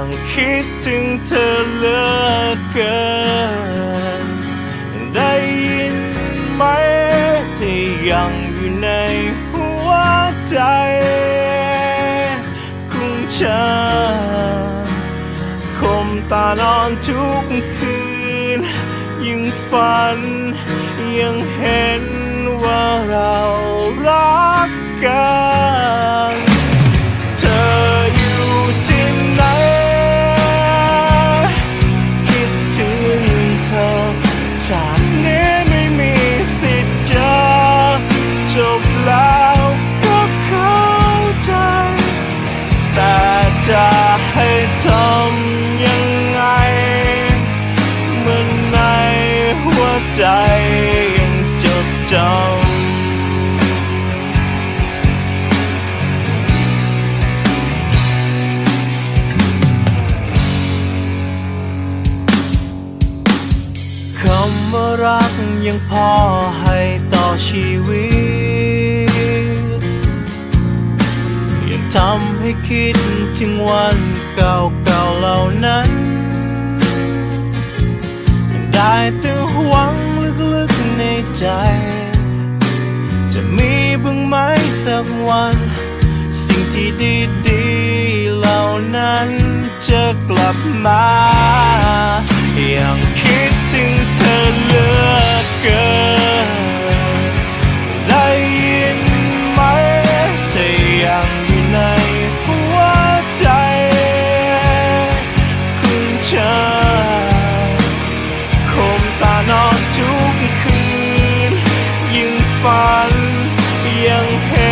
ยังคิดถึงเธอเหลือเกิน ได้ยินไหมที่ยังอยู่ในหัวใจของฉันคมตานอนทุกคืนยังฝันยังเห็นว่าเรา ใจยังจดจำคำว่ารักยังพอให้ต่อชีวิต ยังทำให้คิดถึงวันเก่าๆเหล่านั้น ลึกในใจ จะมีบ้างไหมสักวัน สิ่งที่ดีๆเหล่านั้นจะกลับมาันยังเห็น